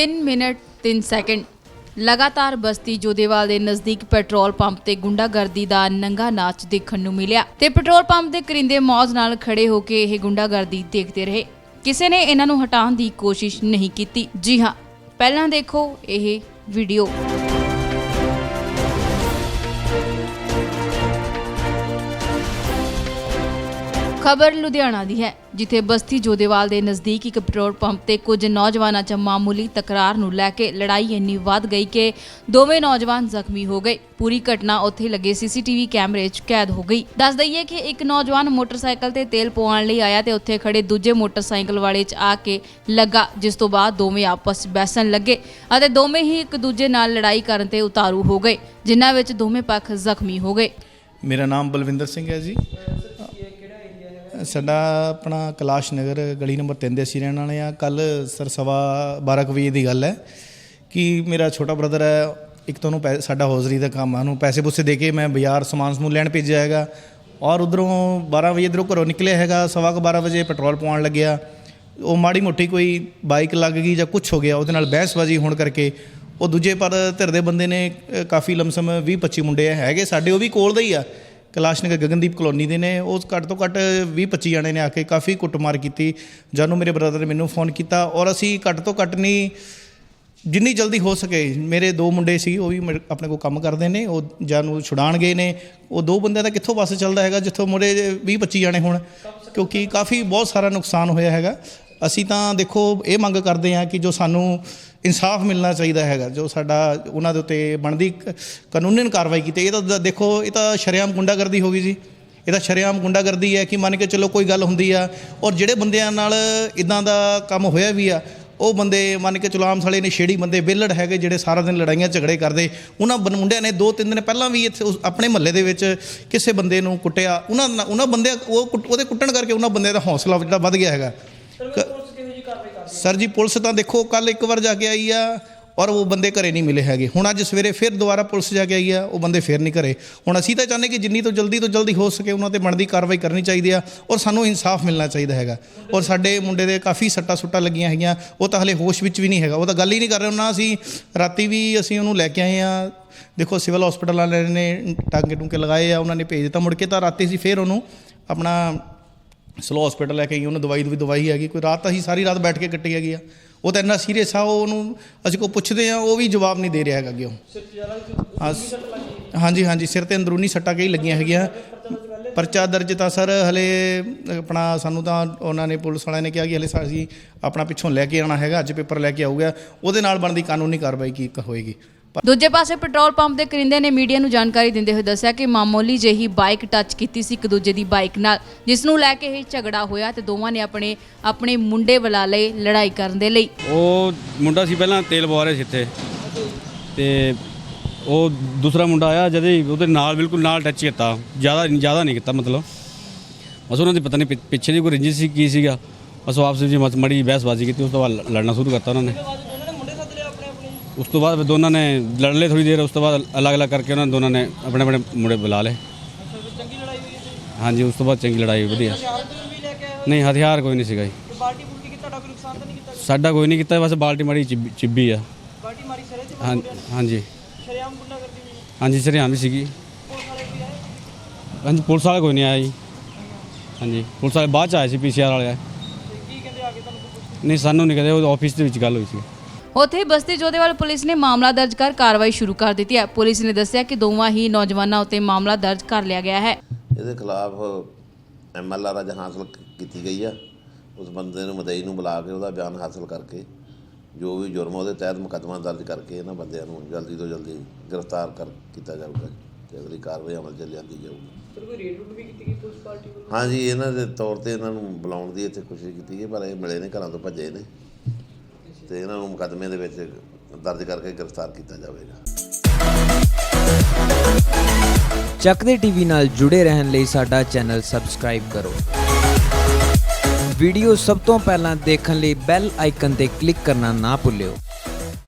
3 minute 3 second. ਲਗਾਤਾਰ ਬਸਤੀ ਜੋਧੇਵਾਲ ਦੇ ਨਜ਼ਦੀਕ ਪੈਟਰੋਲ ਪੰਪ ਤੇ ਗੁੰਡਾਗਰਦੀ ਦਾ ਨੰਗਾ ਨਾਚ ਦੇਖਣ ਨੂੰ ਮਿਲਿਆ ਤੇ ਪੈਟਰੋਲ ਪੰਪ ਦੇ ਕਰਿੰਦੇ ਮੌਜ ਨਾਲ ਖੜੇ ਹੋ ਕੇ ਇਹ ਗੁੰਡਾਗਰਦੀ ਦੇਖਦੇ ਰਹੇ। ਕਿਸੇ ਨੇ ਇਹਨਾਂ ਨੂੰ ਹਟਾਉਣ ਦੀ ਕੋਸ਼ਿਸ਼ ਨਹੀਂ ਕੀਤੀ। ਜੀ ਹਾਂ, ਪਹਿਲਾਂ ਦੇਖੋ ਇਹ ਵੀਡੀਓ ਖਬਰ ਲੁਧਿਆਣਾ ਦੀ ਹੈ, ਜਿੱਥੇ ਬਸਤੀ ਜੋਦੇਵਾਲ ਦੇ ਨਜ਼ਦੀਕ ਇੱਕ ਪੈਟਰੋਲ ਪੰਪ ਤੇ ਕੁਝ ਨੌਜਵਾਨਾਂ 'ਚ ਮਾਮੂਲੀ ਤਕਰਾਰ ਨੂੰ ਲੈ ਕੇ ਲੜਾਈ ਇੰਨੀ ਵੱਧ ਗਈ ਕਿ ਦੋਵੇਂ ਨੌਜਵਾਨ ਜ਼ਖਮੀ ਹੋ ਗਏ। ਪੂਰੀ ਘਟਨਾ ਉੱਥੇ ਲੱਗੇ ਸੀਸੀਟੀਵੀ ਕੈਮਰੇ 'ਚ ਕੈਦ ਹੋ ਗਈ। ਦੱਸ ਦਈਏ ਕਿ ਇੱਕ ਨੌਜਵਾਨ ਮੋਟਰਸਾਈਕਲ ਤੇ ਤੇਲ ਪਵਾਉਣ ਲਈ ਆਇਆ ਤੇ ਉੱਥੇ ਖੜੇ ਦੂਜੇ ਮੋਟਰਸਾਈਕਲ ਵਾਲੇ 'ਚ ਆ ਕੇ ਲੱਗਾ, ਜਿਸ ਤੋਂ ਬਾਅਦ ਦੋਵੇਂ ਆਪਸ 'ਚ ਬਹਿਸਣ ਲੱਗੇ ਅਤੇ ਦੋਵੇਂ ਹੀ ਇੱਕ ਦੂਜੇ ਨਾਲ ਲੜਾਈ ਕਰਨ ਤੇ ਉਤਾਰੂ ਹੋ ਗਏ, ਜਿਨ੍ਹਾਂ ਵਿੱਚ ਦੋਵੇਂ ਪੱਖ ਜ਼ਖਮੀ ਹੋ ਗਏ। ਮੇਰਾ ਨਾਮ ਬਲਵਿੰਦਰ ਸਿੰਘ ਹੈ ਜੀ। ਸਾਡਾ ਆਪਣਾ ਕੈਲਾਸ਼ ਨਗਰ ਗਲੀ ਨੰਬਰ 3 ਦੇ ਅਸੀਂ ਰਹਿਣ ਵਾਲੇ ਆ ਕੱਲ ਸਰ ਸਵਾ 12 ਕੁ ਵਜੇ ਦੀ ਗੱਲ ਹੈ ਕਿ ਮੇਰਾ ਛੋਟਾ ਬ੍ਰਦਰ ਹੈ, ਇੱਕ ਤੋਂ ਉਹਨੂੰ ਪੈ- ਸਾਡਾ ਹੌਜ਼ਰੀ ਦਾ ਕੰਮ ਆ, ਉਹਨੂੰ ਪੈਸੇ ਪੂਸੇ ਦੇ ਕੇ ਮੈਂ ਬਾਜ਼ਾਰ ਸਮਾਨ ਸਮੂਹ ਲੈਣ ਭੇਜਿਆ ਹੈਗਾ ਔਰ ਉਧਰੋਂ 12 ਵਜੇ ਇਧਰੋਂ ਘਰੋਂ ਨਿਕਲਿਆ ਹੈਗਾ, ਸਵਾ ਕੁ 12 ਵਜੇ ਪੈਟਰੋਲ ਪਾਉਣ ਲੱਗਿਆ। ਉਹ ਮਾੜੀ ਮੋਟੀ ਕੋਈ ਬਾਈਕ ਲੱਗ ਗਈ ਜਾਂ ਕੁਝ ਹੋ ਗਿਆ, ਉਹਦੇ ਨਾਲ ਬਹਿਸਬਾਜ਼ੀ ਹੋਣ ਕਰਕੇ ਉਹ ਦੂਜੇ ਪਰ ਧਿਰ ਦੇ ਬੰਦੇ ਨੇ ਕਾਫੀ ਲਮਸਮ 20 25 ਮੁੰਡੇ ਹੈਗੇ ਸਾਡੇ, ਉਹ ਵੀ ਕੋਲ ਦੇ ਹੀ ਆ। ਕੈਲਾਸ਼ ਨਗਰ ਗਗਨਦੀਪ ਕਲੋਨੀ ਦੇ ਨੇ। ਉਹ ਘੱਟ ਤੋਂ ਘੱਟ 20 25 ਜਣੇ ਨੇ ਆ ਕੇ ਕਾਫੀ ਕੁੱਟਮਾਰ ਕੀਤੀ। ਜਾਨੂੰ ਮੇਰੇ ਬ੍ਰਦਰ ਨੇ ਮੈਨੂੰ ਫੋਨ ਕੀਤਾ ਔਰ ਅਸੀਂ ਘੱਟ ਤੋਂ ਘੱਟ ਨਹੀਂ, ਜਿੰਨੀ ਜਲਦੀ ਹੋ ਸਕੇ, ਮੇਰੇ ਦੋ ਮੁੰਡੇ ਸੀ, ਉਹ ਵੀ ਮੇਰੇ- ਆਪਣੇ ਕੋਲ ਕੰਮ ਕਰਦੇ ਨੇ, ਉਹ ਜਾਨੂੰ ਛੁਡਾਣ ਗਏ ਨੇ। ਉਹ ਦੋ ਬੰਦਿਆਂ ਦਾ ਕਿੱਥੋਂ ਬੱਸ ਚੱਲਦਾ ਹੈਗਾ, ਜਿੱਥੋਂ ਮੁੰਡੇ 20 25 ਜਣੇ ਹੋਣ, ਕਿਉਂਕਿ ਕਾਫੀ ਬਹੁਤ ਸਾਰਾ ਨੁਕਸਾਨ ਹੋਇਆ ਹੈਗਾ। ਅਸੀਂ ਤਾਂ ਦੇਖੋ ਇਹ ਮੰਗ ਕਰਦੇ ਹਾਂ ਕਿ ਜੋ ਸਾਨੂੰ ਇਨਸਾਫ ਮਿਲਣਾ ਚਾਹੀਦਾ ਹੈਗਾ ਜੋ ਸਾਡਾ ਉਹਨਾਂ ਦੇ ਉੱਤੇ ਬਣਦੀ ਕ- ਕਾਨੂੰਨਨ ਕਾਰਵਾਈ ਕੀਤੀ। ਇਹ ਤਾਂ ਦੇਖੋ ਇਹ ਤਾਂ ਸ਼ਰੇਆਮ ਗੁੰਡਾਗਰਦੀ ਹੋ ਗਈ ਜੀ। ਇਹ ਤਾਂ ਸ਼ਰੇਆਮ ਗੁੰਡਾਗਰਦੀ ਹੈ ਕਿ ਮੰਨ ਕੇ ਚੱਲੋ ਕੋਈ ਗੱਲ ਹੁੰਦੀ ਆ ਔਰ ਜਿਹੜੇ ਬੰਦਿਆਂ ਨਾਲ ਇਦਾਂ ਦਾ ਕੰਮ ਹੋਇਆ ਵੀ ਆ ਉਹ ਬੰਦੇ ਮੰਨ ਕੇ ਚਲੋ ਆਮ ਸਾਲੇ ਨੇ ਛੇੜੀ ਬੰਦੇ ਵਿਹਲੜ ਹੈਗੇ ਜਿਹੜੇ ਸਾਰਾ ਦਿਨ ਲੜਾਈਆਂ ਝਗੜੇ ਕਰਦੇ। ਉਹਨਾਂ ਮੁੰਡਿਆਂ ਨੇ ਦੋ ਤਿੰਨ ਦਿਨ ਪਹਿਲਾਂ ਵੀ ਇੱਥੇ ਆਪਣੇ ਮਹੱਲੇ ਦੇ ਵਿੱਚ ਕਿਸੇ ਬੰਦੇ ਨੂੰ ਕੁੱਟਿਆ। ਉਹਨਾਂ ਉਹਨਾਂ ਬੰਦਿਆਂ ਉਹ ਉਹਦੇ ਕੁੱਟਣ ਕਰਕੇ ਉਹਨਾਂ ਬੰਦਿਆਂ ਦਾ ਹੌਸਲਾ ਜਿਹੜਾ ਵੱਧ ਗਿਆ ਹੈਗਾ। ਸਰ ਜੀ, ਪੁਲਿਸ ਤਾਂ ਦੇਖੋ ਕੱਲ ਇੱਕ ਵਾਰ ਜਾ ਕੇ ਆਈ ਆ ਔਰ ਉਹ ਬੰਦੇ ਘਰੇ ਨਹੀਂ ਮਿਲੇ ਹੈਗੇ। ਹੁਣ ਅੱਜ ਸਵੇਰੇ ਫਿਰ ਦੁਬਾਰਾ ਪੁਲਿਸ ਜਾ ਕੇ ਆਈ ਆ, ਉਹ ਬੰਦੇ ਫਿਰ ਨਹੀਂ ਘਰੇ। ਹੁਣ ਅਸੀਂ ਤਾਂ ਚਾਹੁੰਦੇ ਕਿ ਜਿੰਨੀ ਤੋਂ ਜਲਦੀ ਤੋਂ ਜਲਦੀ ਹੋ ਸਕੇ, ਉਹਨਾਂ ਤੇ ਬਣਦੀ ਕਾਰਵਾਈ ਕਰਨੀ ਚਾਹੀਦੀ ਆ ਔਰ ਸਾਨੂੰ ਇਨਸਾਫ ਮਿਲਣਾ ਚਾਹੀਦਾ ਹੈਗਾ। ਔਰ ਸਾਡੇ ਮੁੰਡੇ ਦੇ ਕਾਫੀ ਸੱਟਾਂ ਸੁੱਟਾਂ ਲੱਗੀਆਂ ਹੈਗੀਆਂ, ਉਹ ਤਾਂ ਹਲੇ ਹੋਸ਼ ਵਿੱਚ ਵੀ ਨਹੀਂ ਹੈਗਾ। ਉਹ ਤਾਂ ਗੱਲ ਹੀ ਨਹੀਂ ਕਰ ਰਿਹਾ, ਉਹਨਾਂ ਅਸੀਂ ਰਾਤੀ ਵੀ ਅਸੀਂ ਉਹਨੂੰ ਲੈ ਕੇ ਆਏ ਆ। ਦੇਖੋ, ਸਿਵਲ ਹਸਪੀਟਲ ਵਾਲਿਆਂ ਨੇ ਟਾਂਗੇ ਟੂੰਕੇ ਲਗਾਏ ਆ, ਉਹਨਾਂ ਨੇ ਭੇਜ ਦਿੱਤਾ। ਮੁੜ ਕੇ ਤਾਂ ਰਾਤੀ ਅਸੀਂ ਫਿਰ ਉਹਨੂੰ ਆਪਣਾ ਸਲੋ ਹਸਪੀਟਲ ਲੈ ਕੇ ਗਈ ਉਹਨੂੰ ਦਵਾਈ ਵੀ ਦਵਾਈ ਹੈਗੀ, ਕੋਈ ਰਾਤ ਤਾਂ ਅਸੀਂ ਸਾਰੀ ਰਾਤ ਬੈਠ ਕੇ ਕੱਟੀ ਹੈਗੀ ਆ। ਉਹ ਤਾਂ ਇੰਨਾ ਸੀਰੀਅਸ ਆ, ਉਹ ਉਹਨੂੰ ਅਸੀਂ ਕੋ ਪੁੱਛਦੇ ਆ, ਉਹ ਵੀ ਜਵਾਬ ਨਹੀਂ ਦੇ ਰਿਹਾ ਹੈਗਾ ਅੱਗੇ ਹਾਂ ਹਾਂਜੀ ਹਾਂਜੀ, ਸਿਰ ਤੇ ਅੰਦਰੂਨੀ ਸੱਟਾਂ ਕਈ ਲੱਗੀਆਂ ਹੈਗੀਆਂ। ਪਰਚਾ ਦਰਜ ਤਾਂ ਸਰ ਹਲੇ, ਆਪਣਾ ਸਾਨੂੰ ਤਾਂ ਉਹਨਾਂ ਨੇ ਪੁਲਿਸ ਵਾਲਿਆਂ ਨੇ ਕਿਹਾ ਕਿ ਹਲੇ ਅਸੀਂ ਆਪਣਾ ਪਿੱਛੋਂ ਲੈ ਕੇ ਆਣਾ ਹੈਗਾ, ਅੱਜ ਪੇਪਰ ਲੈ ਕੇ ਆਊਗਾ। ਉਹਦੇ ਨਾਲ ਬਣਦੀ ਕਾਨੂੰਨੀ ਕਾਰਵਾਈ ਕੀ ਹੋਏਗੀ। ਦੂਜੇ ਪਾਸੇ ਪੈਟਰੋਲ ਪੰਪ ਦੇ ਕਰਿੰਦੇ ਨੇ ਮੀਡੀਆ ਨੂੰ ਜਾਣਕਾਰੀ ਦਿੰਦੇ ਹੋਏ ਦੱਸਿਆ ਕਿ ਮਾਮੂਲੀ ਜਿਹੀ ਬਾਈਕ ਟੱਚ ਕੀਤੀ ਸੀ ਇੱਕ ਦੂਜੇ ਦੀ ਬਾਈਕ ਨਾਲ ਜਿਸ ਨੂੰ ਲੈ ਕੇ ਇਹ ਝਗੜਾ ਹੋਇਆ ਤੇ ਦੋਵਾਂ ਨੇ ਆਪਣੇ ਆਪਣੇ ਮੁੰਡੇ ਬੁਲਾ ਲਏ ਲੜਾਈ ਕਰਨ ਦੇ ਲਈ। ਉਹ ਮੁੰਡਾ ਸੀ ਪਹਿਲਾਂ ਤੇਲ ਪਵਾ ਰਿਹਾ ਸੀ ਇੱਥੇ। ਤੇ ਉਹ ਦੂਸਰਾ ਮੁੰਡਾ ਆਇਆ ਜਦ ਹੀ ਉਹਦੇ ਨਾਲ ਬਿਲਕੁਲ ਨਾਲ ਟੱਚ ਕੀਤਾ। ਜ਼ਿਆਦਾ ਜ਼ਿਆਦਾ ਨਹੀਂ ਕੀਤਾ ਮਤਲਬ। ਬਸ ਉਹਨਾਂ ਦੀ ਪਤਾ ਨਹੀਂ ਪਿੱਛੇ ਦੀ ਕੋਈ ਰੰਜਿਸ਼ ਸੀ ਕੀ ਸੀਗਾ। ਬਸ ਉਹ ਆਪਸ ਵਿੱਚ ਮੜੀ ਬਹਿਸਬਾਜ਼ੀ ਕੀਤੀ ਉਸ ਤੋਂ ਬਾਅਦ ਲੜਨਾ ਸ਼ੁਰੂ ਕਰਤਾ ਉਹਨਾਂ ਨੇ। ਉਸ ਤੋਂ ਬਾਅਦ ਫਿਰ ਦੋਨਾਂ ਨੇ ਲੜ ਲਏ ਥੋੜੀ ਦੇਰ ਉਸ ਤੋਂ ਬਾਅਦ ਅਲੱਗ-ਅਲੱਗ ਕਰਕੇ ਉਹਨਾਂ ਦੋਨਾਂ ਨੇ ਆਪਣੇ ਆਪਣੇ ਮੁੰਡੇ ਬੁਲਾ ਲਏ। ਹਾਂਜੀ ਉਸ ਤੋਂ ਬਾਅਦ ਚੰਗੀ ਲੜਾਈ ਹੋਈ, ਵਧੀਆ। ਨਹੀਂ ਹਥਿਆਰ ਕੋਈ ਨਹੀਂ ਸੀਗਾ ਜੀ। ਬਾਲਟੀ ਬੁਲਟੀ ਕੀਤਾ ਤੁਹਾਡਾ ਕੋਈ ਨੁਕਸਾਨ ਤਾਂ ਨਹੀਂ ਕੀਤਾ ਸਾਡਾ ਕੋਈ ਨਹੀਂ ਕੀਤਾ ਬਸ ਬਾਲਟੀ ਮਾੜੀ ਚਿੱਬੀ- ਚਿੱਬੀ ਆ। ਬਾਲਟੀ ਮਾਰੀ ਸਰੇ ਤੇ ਹਾਂ ਹਾਂਜੀ। ਸ਼ਰਿਆਮ ਗੁੰਡਾ ਕਰਦੀ ਹੋਈ ਹਾਂਜੀ ਸਰਿਆਮ ਵੀ ਸੀਗੀ। ਪੁਲਿਸ ਵਾਲੇ ਵੀ ਆਏ ਹਾਂਜੀ ਪੁਲਿਸ ਵਾਲਾ ਕੋਈ ਨਹੀਂ ਆਇਆ ਜੀ। ਹਾਂਜੀ ਪੁਲਿਸ ਵਾਲੇ ਬਾਅਦ ਚ ਆਏ ਸੀ ਪੀਸੀਆਰ ਵਾਲੇ ਆਏ। ਤੇ ਕੀ ਕਹਿੰਦੇ ਆ ਕੇ ਤੁਹਾਨੂੰ ਕੋਈ ਪੁੱਛ ਨਹੀਂ ਸਾਨੂੰ ਨਹੀਂ ਕਦੇ ਉਹ ਆਫਿਸ ਦੇ ਵਿੱਚ ਗੱਲ ਹੋਈ ਸੀ। ਉੱਥੇ ਬਸਤੀ ਜੋਧੇਵਾਲ ਪੁਲਿਸ ਨੇ ਮਾਮਲਾ ਦਰਜ ਕਰ ਕਾਰਵਾਈ ਸ਼ੁਰੂ ਕਰ ਦਿੱਤੀ ਹੈ। ਪੁਲਿਸ ਨੇ ਦੱਸਿਆ ਕਿ ਦੋਵਾਂ ਹੀ ਨੌਜਵਾਨਾਂ ਉੱਤੇ ਮਾਮਲਾ ਦਰਜ ਕਰ ਲਿਆ ਗਿਆ ਹੈ। ਇਹਦੇ ਖਿਲਾਫ ਐਮਐਲਆਰ ਅੱਜ ਹਾਸਲ ਕੀਤੀ ਗਈ ਆ। ਉਸ ਬੰਦੇ ਨੂੰ ਮਦਈ ਨੂੰ ਬੁਲਾ ਕੇ ਉਹਦਾ ਬਿਆਨ ਹਾਸਲ ਕਰਕੇ ਜੋ ਵੀ ਜੁਰਮ ਉਹਦੇ ਤਹਿਤ ਮੁਕੱਦਮਾ ਦਰਜ ਕਰਕੇ ਇਹਨਾਂ ਬੰਦਿਆਂ ਨੂੰ ਜਲਦੀ ਤੋਂ ਜਲਦੀ ਗ੍ਰਿਫਤਾਰ ਕਰ ਕੀਤਾ ਜਾਊਗਾ ਤੇ ਅਗਲੀ ਕਾਰਵਾਈ ਅਮਲ 'ਚ ਲਿਆਂਦੀ ਜਾਊਗੀ। ਫਿਰ ਕੋਈ ਰੇਡ ਰੂਟ ਵੀ ਕੀਤੀ ਗਈ ਪੁਲਿਸ ਪਾਰਟੀ ਵੱਲੋਂ? ਹਾਂਜੀ ਇਹਨਾਂ ਦੇ ਤੌਰ ਤੇ ਇਹਨਾਂ ਨੂੰ ਬੁਲਾਉਣ ਦੀ ਇੱਥੇ ਕੋਸ਼ਿਸ਼ ਕੀਤੀ ਗਈ ਪਰ ਇਹ ਮਿਲੇ ਨੇ ਘਰਾਂ ਤੋਂ ਭੱਜੇ ਨੇ। ਤੇ ਇਹਨਾਂ ਨੂੰ ਮੁਕੱਦਮੇ ਦੇ ਵਿੱਚ ਦਰਜ ਕਰਕੇ ਗ੍ਰਿਫਤਾਰ ਕੀਤਾ ਜਾਵੇਗਾ। ਚੱਕਦੇ ਟੀਵੀ ਨਾਲ ਜੁੜੇ ਰਹਿਣ ਲਈ ਸਾਡਾ ਚੈਨਲ ਸਬਸਕ੍ਰਾਈਬ ਕਰੋ। ਵੀਡੀਓ ਸਭ ਤੋਂ ਪਹਿਲਾਂ ਦੇਖਣ ਲਈ ਬੈਲ ਆਈਕਨ ਤੇ ਕਲਿੱਕ ਕਰਨਾ ਨਾ ਭੁੱਲਿਓ।